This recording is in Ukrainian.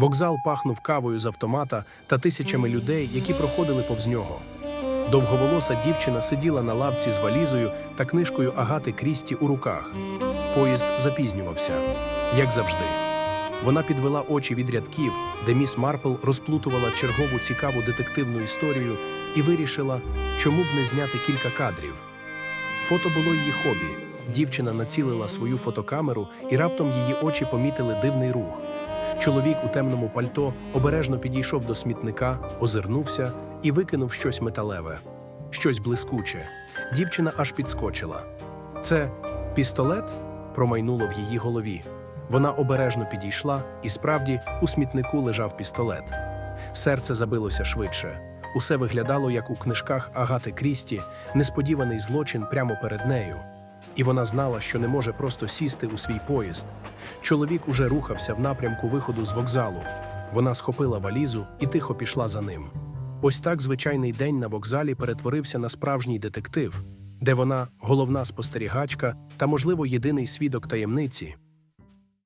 Вокзал пахнув кавою з автомата та тисячами людей, які проходили повз нього. Довговолоса дівчина сиділа на лавці з валізою та книжкою Агати Крісті у руках. Поїзд запізнювався, як завжди. Вона підвела очі від рядків, де міс Марпл розплутувала чергову цікаву детективну історію і вирішила, чому б не зняти кілька кадрів. Фото було її хобі. Дівчина націлила свою фотокамеру, і раптом її очі помітили дивний рух. Чоловік у темному пальто обережно підійшов до смітника, озирнувся і викинув щось металеве, щось блискуче. Дівчина аж підскочила. Це пістолет промайнуло в її голові. Вона обережно підійшла, і справді у смітнику лежав пістолет. Серце забилося швидше. Усе виглядало, як у книжках Агати Крісті, несподіваний злочин прямо перед нею. І вона знала, що не може просто сісти у свій поїзд. Чоловік уже рухався в напрямку виходу з вокзалу. Вона схопила валізу і тихо пішла за ним. Ось так звичайний день на вокзалі перетворився на справжній детектив, де вона головна спостерігачка та, можливо, єдиний свідок таємниці.